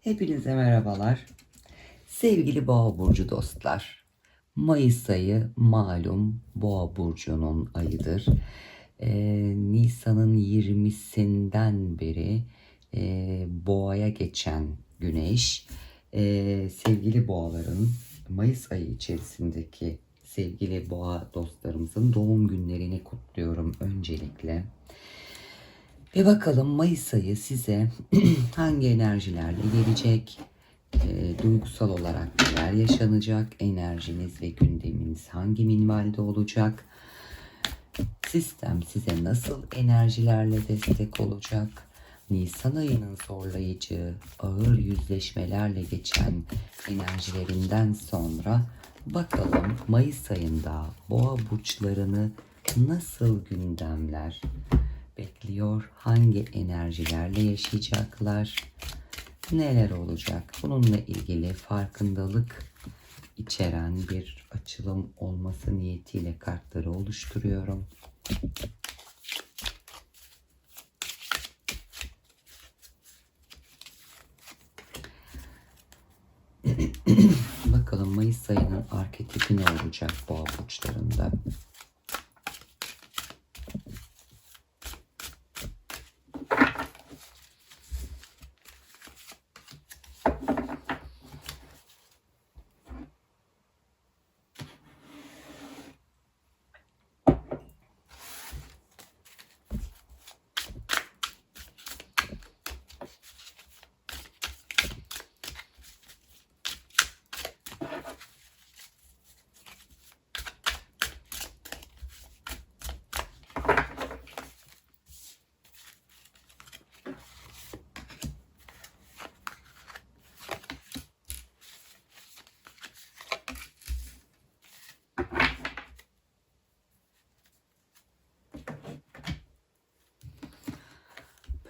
Hepinize merhabalar. Sevgili Boğa burcu dostlar. Mayıs ayı malum Boğa burcunun ayıdır. Ee, Nisan'ın 20'sinden beri e, Boğa'ya geçen Güneş e, sevgili Boğaların Mayıs ayı içerisindeki sevgili Boğa dostlarımızın doğum günlerini kutluyorum öncelikle. Ve bakalım Mayıs ayı size hangi enerjilerle gelecek, e, duygusal olarak neler yaşanacak, enerjiniz ve gündeminiz hangi minvalde olacak, sistem size nasıl enerjilerle destek olacak, Nisan ayının zorlayıcı, ağır yüzleşmelerle geçen enerjilerinden sonra bakalım Mayıs ayında boğa burçlarını nasıl gündemler bekliyor, hangi enerjilerle yaşayacaklar, neler olacak. Bununla ilgili farkındalık içeren bir açılım olması niyetiyle kartları oluşturuyorum. Bakalım Mayıs ayının arketipi ne olacak boğa burçlarında?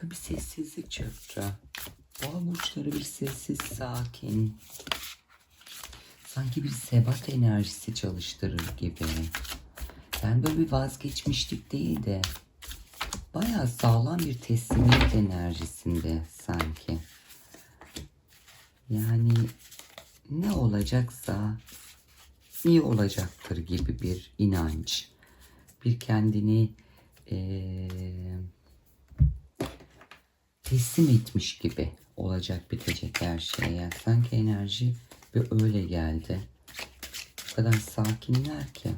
Böyle bir sessizlik çöktü. Boğa burçları bir sessiz, sakin. Sanki bir sebat enerjisi çalıştırır gibi. Yani böyle bir vazgeçmişlik değil de bayağı sağlam bir teslimiyet enerjisinde sanki. Yani ne olacaksa iyi olacaktır gibi bir inanç. Bir kendini eee teslim etmiş gibi olacak bitecek her şey. Yani sanki enerji bir öyle geldi. O kadar sakinler ki.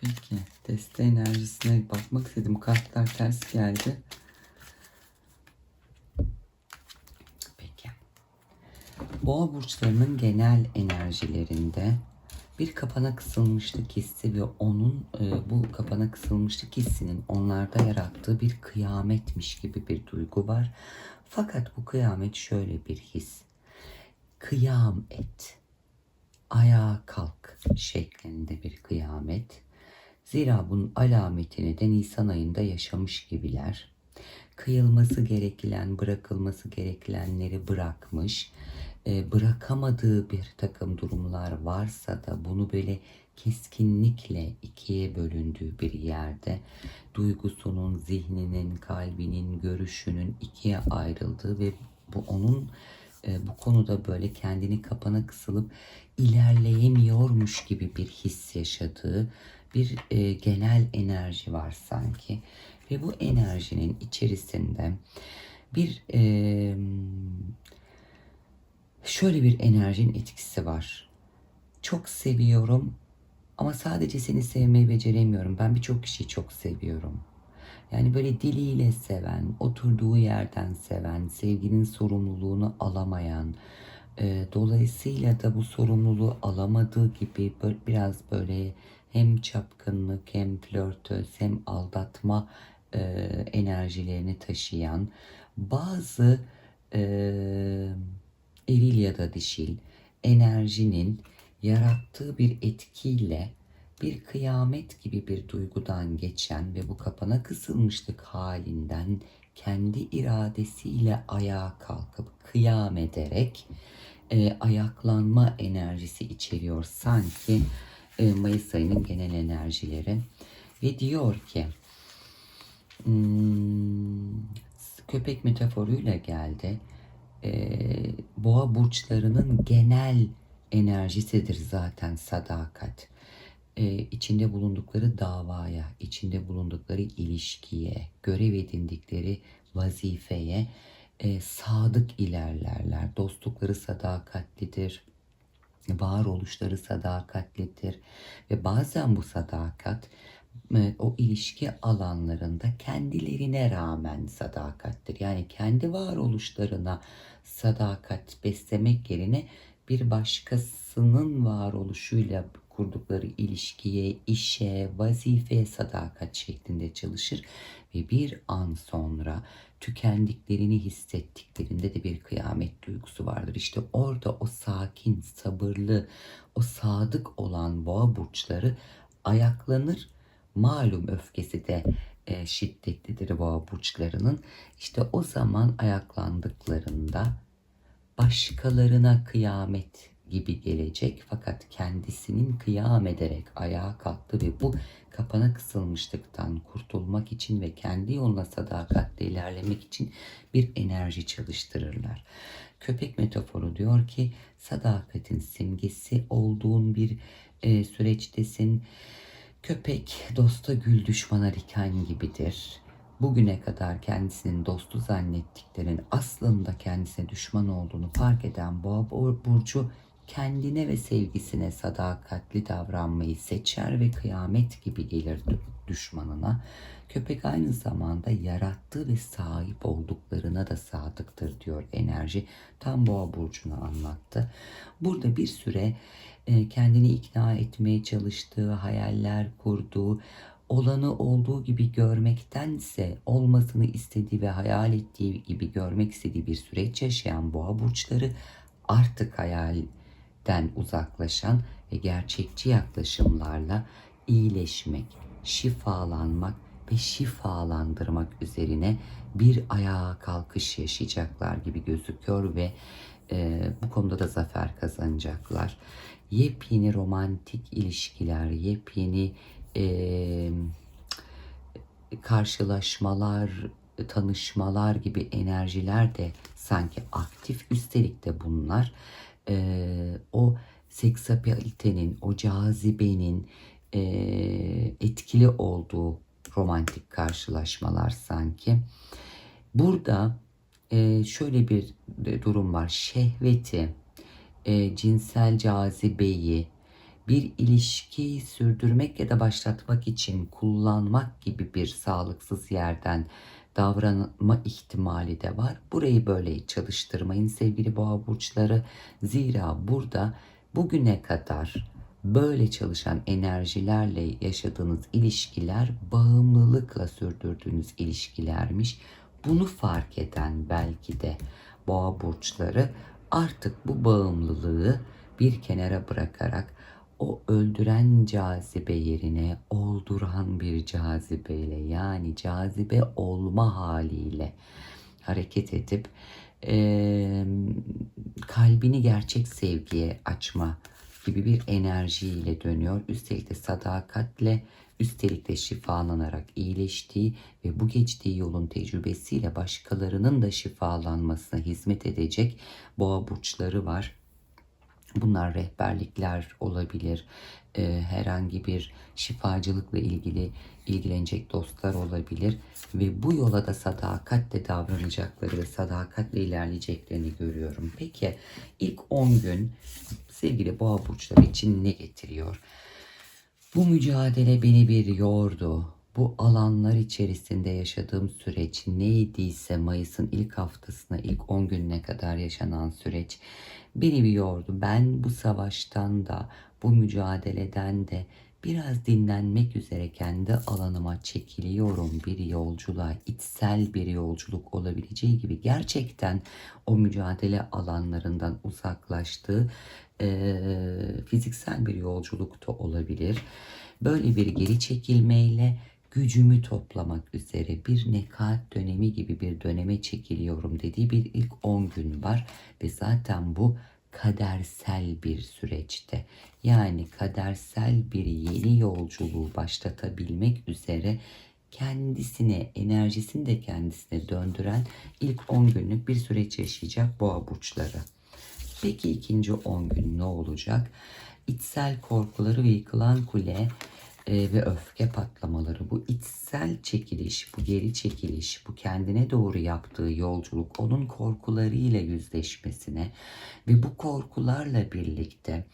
Peki. Deste enerjisine bakmak istedim. Kartlar ters geldi. Peki. Boğa burçlarının genel enerjilerinde bir kapana kısılmışlık hissi ve onun e, bu kapana kısılmışlık hissinin onlarda yarattığı bir kıyametmiş gibi bir duygu var. Fakat bu kıyamet şöyle bir his. Kıyam et. Ayağa kalk şeklinde bir kıyamet. Zira bunun alametini de Nisan ayında yaşamış gibiler. Kıyılması gereken, bırakılması gerekenleri bırakmış e, bırakamadığı bir takım durumlar varsa da bunu böyle keskinlikle ikiye bölündüğü bir yerde duygusunun, zihninin, kalbinin, görüşünün ikiye ayrıldığı ve bu onun e, bu konuda böyle kendini kapana kısılıp ilerleyemiyormuş gibi bir his yaşadığı bir e, genel enerji var sanki. Ve bu enerjinin içerisinde bir e, şöyle bir enerjinin etkisi var. Çok seviyorum ama sadece seni sevmeyi beceremiyorum. Ben birçok kişiyi çok seviyorum. Yani böyle diliyle seven, oturduğu yerden seven, sevginin sorumluluğunu alamayan, e, dolayısıyla da bu sorumluluğu alamadığı gibi böyle, biraz böyle hem çapkınlık hem flörtöz hem aldatma e, enerjilerini taşıyan bazı e, eril ya da dişil enerjinin yarattığı bir etkiyle bir kıyamet gibi bir duygudan geçen ve bu kapana kısılmışlık halinden kendi iradesiyle ayağa kalkıp kıyam ederek e, ayaklanma enerjisi içeriyor sanki e, Mayıs ayının genel enerjileri. Ve diyor ki hmm, köpek metaforuyla geldi. E, boğa burçlarının genel enerjisidir zaten sadakat. E, içinde bulundukları davaya, içinde bulundukları ilişkiye, görev edindikleri vazifeye e, sadık ilerlerler. Dostlukları sadakatlidir. Varoluşları sadakatlidir. Ve bazen bu sadakat o ilişki alanlarında kendilerine rağmen sadakattir. Yani kendi varoluşlarına sadakat beslemek yerine bir başkasının varoluşuyla kurdukları ilişkiye, işe, vazifeye sadakat şeklinde çalışır ve bir an sonra tükendiklerini hissettiklerinde de bir kıyamet duygusu vardır. İşte orada o sakin, sabırlı, o sadık olan boğa burçları ayaklanır. Malum öfkesi de e, şiddetlidir boğa burçlarının. İşte o zaman ayaklandıklarında başkalarına kıyamet gibi gelecek fakat kendisinin kıyam ederek ayağa kalktı ve bu kapana kısılmışlıktan kurtulmak için ve kendi yoluna sadakatle ilerlemek için bir enerji çalıştırırlar. Köpek metaforu diyor ki sadakatin simgesi olduğun bir e, süreçtesin. Köpek dosta gül düşmana diken gibidir bugüne kadar kendisinin dostu zannettiklerinin aslında kendisine düşman olduğunu fark eden boğa burcu kendine ve sevgisine sadakatli davranmayı seçer ve kıyamet gibi gelir düşmanına. Köpek aynı zamanda yarattığı ve sahip olduklarına da sadıktır diyor enerji. Tam boğa burcunu anlattı. Burada bir süre kendini ikna etmeye çalıştığı, hayaller kurduğu, olanı olduğu gibi görmektense olmasını istediği ve hayal ettiği gibi görmek istediği bir süreç yaşayan boğa burçları artık hayalden uzaklaşan ve gerçekçi yaklaşımlarla iyileşmek, şifalanmak ve şifalandırmak üzerine bir ayağa kalkış yaşayacaklar gibi gözüküyor ve e, bu konuda da zafer kazanacaklar. Yepyeni romantik ilişkiler, yepyeni e, karşılaşmalar, tanışmalar gibi enerjiler de sanki aktif. Üstelik de bunlar e, o seksapalitenin, o cazibenin e, etkili olduğu romantik karşılaşmalar sanki. Burada e, şöyle bir durum var. Şehveti, e, cinsel cazibeyi, bir ilişkiyi sürdürmek ya da başlatmak için kullanmak gibi bir sağlıksız yerden davranma ihtimali de var. Burayı böyle çalıştırmayın sevgili boğa burçları. Zira burada bugüne kadar böyle çalışan enerjilerle yaşadığınız ilişkiler bağımlılıkla sürdürdüğünüz ilişkilermiş. Bunu fark eden belki de boğa burçları artık bu bağımlılığı bir kenara bırakarak o öldüren cazibe yerine olduran bir cazibeyle yani cazibe olma haliyle hareket edip e, kalbini gerçek sevgiye açma gibi bir enerjiyle dönüyor. Üstelik de sadakatle, üstelik de şifalanarak iyileştiği ve bu geçtiği yolun tecrübesiyle başkalarının da şifalanmasına hizmet edecek boğa burçları var. Bunlar rehberlikler olabilir, e, herhangi bir şifacılıkla ilgili ilgilenecek dostlar olabilir ve bu yola da sadakatle davranacakları ve sadakatle ilerleyeceklerini görüyorum. Peki ilk 10 gün sevgili boğa burçları için ne getiriyor? Bu mücadele beni bir yordu. Bu alanlar içerisinde yaşadığım süreç neydiyse Mayıs'ın ilk haftasına, ilk 10 gününe kadar yaşanan süreç beni bir yordu. Ben bu savaştan da, bu mücadeleden de biraz dinlenmek üzere kendi alanıma çekiliyorum bir yolculuğa, içsel bir yolculuk olabileceği gibi gerçekten o mücadele alanlarından uzaklaştığı e, fiziksel bir yolculuk da olabilir. Böyle bir geri çekilmeyle gücümü toplamak üzere bir nekat dönemi gibi bir döneme çekiliyorum dediği bir ilk 10 gün var ve zaten bu kadersel bir süreçte. Yani kadersel bir yeni yolculuğu başlatabilmek üzere kendisine, enerjisini de kendisine döndüren ilk 10 günlük bir süreç yaşayacak boğa burçları. Peki ikinci 10 gün ne olacak? İçsel korkuları ve yıkılan kule e, ve öfke patlamaları, bu içsel çekiliş, bu geri çekiliş, bu kendine doğru yaptığı yolculuk, onun korkularıyla yüzleşmesine ve bu korkularla birlikte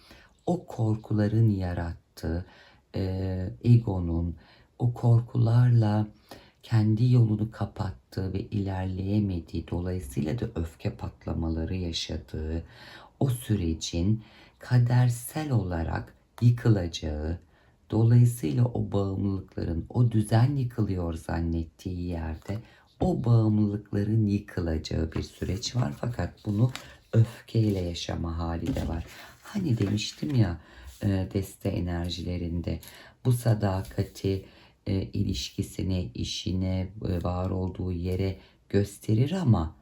o korkuların yarattığı e, egonun, o korkularla kendi yolunu kapattığı ve ilerleyemediği, dolayısıyla da öfke patlamaları yaşadığı o sürecin kadersel olarak yıkılacağı, dolayısıyla o bağımlılıkların, o düzen yıkılıyor zannettiği yerde o bağımlılıkların yıkılacağı bir süreç var fakat bunu öfkeyle yaşama hali de var. Hani demiştim ya e, deste enerjilerinde bu sadakati e, ilişkisine, işine, e, var olduğu yere gösterir ama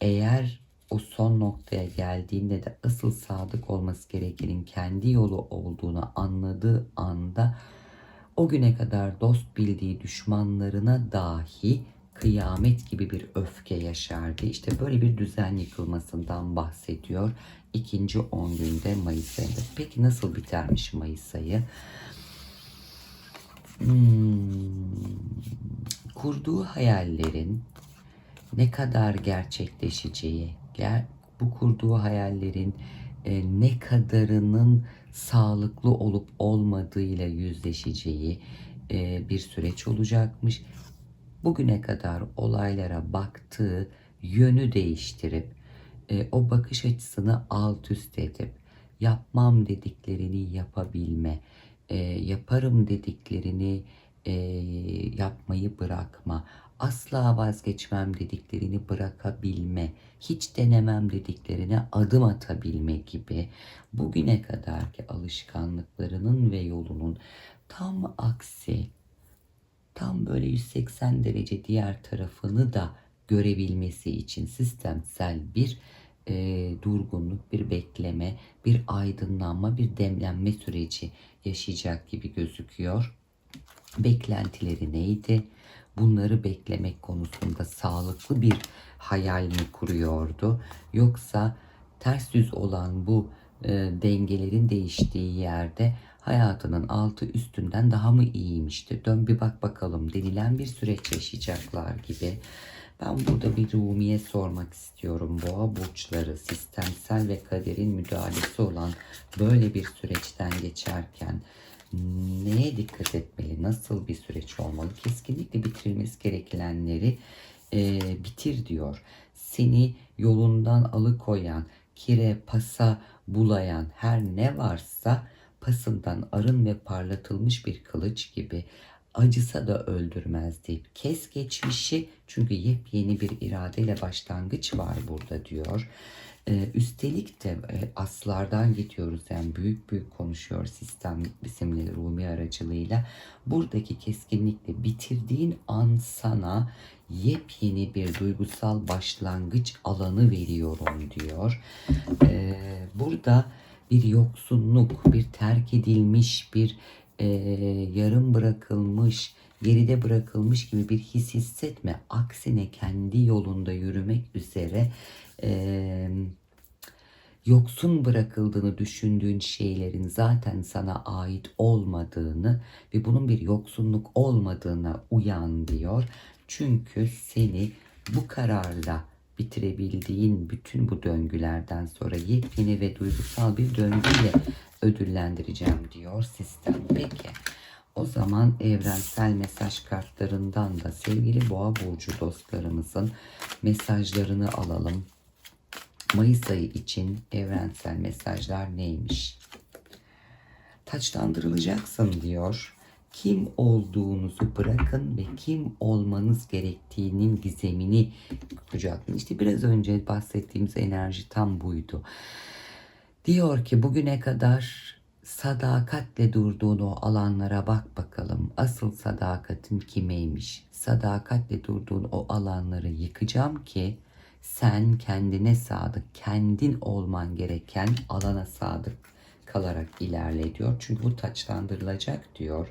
eğer o son noktaya geldiğinde de asıl sadık olması gerekenin kendi yolu olduğunu anladığı anda o güne kadar dost bildiği düşmanlarına dahi kıyamet gibi bir öfke yaşardı. İşte böyle bir düzen yıkılmasından bahsediyor. ikinci 10 günde Mayıs ayında. Peki nasıl bitermiş Mayıs ayı? Hmm, kurduğu hayallerin ne kadar gerçekleşeceği, ger bu kurduğu hayallerin e, ne kadarının sağlıklı olup olmadığıyla yüzleşeceği e, bir süreç olacakmış. Bugüne kadar olaylara baktığı yönü değiştirip e, o bakış açısını alt üst edip yapmam dediklerini yapabilme, e, yaparım dediklerini e, yapmayı bırakma, asla vazgeçmem dediklerini bırakabilme, hiç denemem dediklerine adım atabilme gibi bugüne kadarki alışkanlıklarının ve yolunun tam aksi, tam böyle 180 derece diğer tarafını da görebilmesi için sistemsel bir e, durgunluk, bir bekleme, bir aydınlanma, bir demlenme süreci yaşayacak gibi gözüküyor. Beklentileri neydi? Bunları beklemek konusunda sağlıklı bir hayal mi kuruyordu? Yoksa ters yüz olan bu e, dengelerin değiştiği yerde hayatının altı üstünden daha mı iyiymişti? Dön bir bak bakalım denilen bir süreç yaşayacaklar gibi. Ben burada bir Rumi'ye sormak istiyorum. Boğa burçları sistemsel ve kaderin müdahalesi olan böyle bir süreçten geçerken neye dikkat etmeli? Nasıl bir süreç olmalı? Kesinlikle bitirilmesi gerekenleri e, bitir diyor. Seni yolundan alıkoyan, kire, pasa bulayan her ne varsa pasından arın ve parlatılmış bir kılıç gibi acısa da öldürmez deyip kes geçmişi çünkü yepyeni bir iradeyle başlangıç var burada diyor. Ee, üstelik de e, aslardan gidiyoruz yani büyük büyük konuşuyor sistem isimli Rumi aracılığıyla. Buradaki keskinlikle bitirdiğin an sana yepyeni bir duygusal başlangıç alanı veriyorum diyor. Ee, burada bir yoksunluk, bir terk edilmiş, bir e, yarım bırakılmış, geride bırakılmış gibi bir his hissetme. Aksine kendi yolunda yürümek üzere e, yoksun bırakıldığını düşündüğün şeylerin zaten sana ait olmadığını ve bunun bir yoksunluk olmadığına uyan diyor. Çünkü seni bu kararla bitirebildiğin bütün bu döngülerden sonra yepyeni ve duygusal bir döngüyle ödüllendireceğim diyor sistem. Peki o zaman evrensel mesaj kartlarından da sevgili boğa burcu dostlarımızın mesajlarını alalım. Mayıs ayı için evrensel mesajlar neymiş? Taçlandırılacaksın diyor. Kim olduğunuzu bırakın ve kim olmanız gerektiğinin gizemini kucaklayın. İşte biraz önce bahsettiğimiz enerji tam buydu. Diyor ki bugüne kadar sadakatle durduğun o alanlara bak bakalım. Asıl sadakatin kimeymiş? Sadakatle durduğun o alanları yıkacağım ki Sen kendine sadık, kendin olman gereken alana sadık kalarak ilerle diyor. Çünkü bu taçlandırılacak diyor.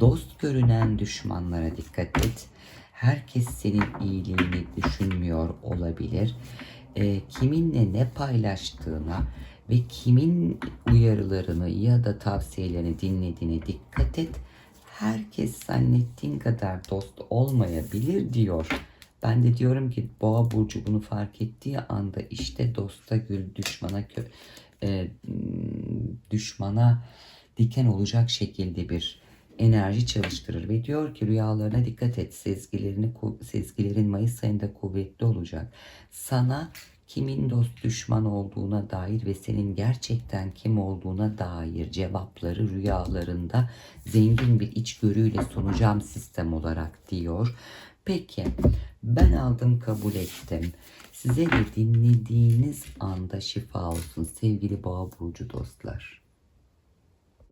Dost görünen düşmanlara dikkat et. Herkes senin iyiliğini düşünmüyor olabilir. Ee, kiminle ne paylaştığına ve kimin uyarılarını ya da tavsiyelerini dinlediğine dikkat et. Herkes zannettiğin kadar dost olmayabilir diyor. Ben de diyorum ki boğa burcu bunu fark ettiği anda işte dosta gül düşmana kö e, düşmana diken olacak şekilde bir enerji çalıştırır ve diyor ki rüyalarına dikkat et. Sezgilerini sezgilerin Mayıs ayında kuvvetli olacak. Sana kimin dost düşman olduğuna dair ve senin gerçekten kim olduğuna dair cevapları rüyalarında zengin bir içgörüyle sunacağım sistem olarak diyor. Peki ben aldım kabul ettim. Size de dinlediğiniz anda şifa olsun sevgili boğa burcu dostlar.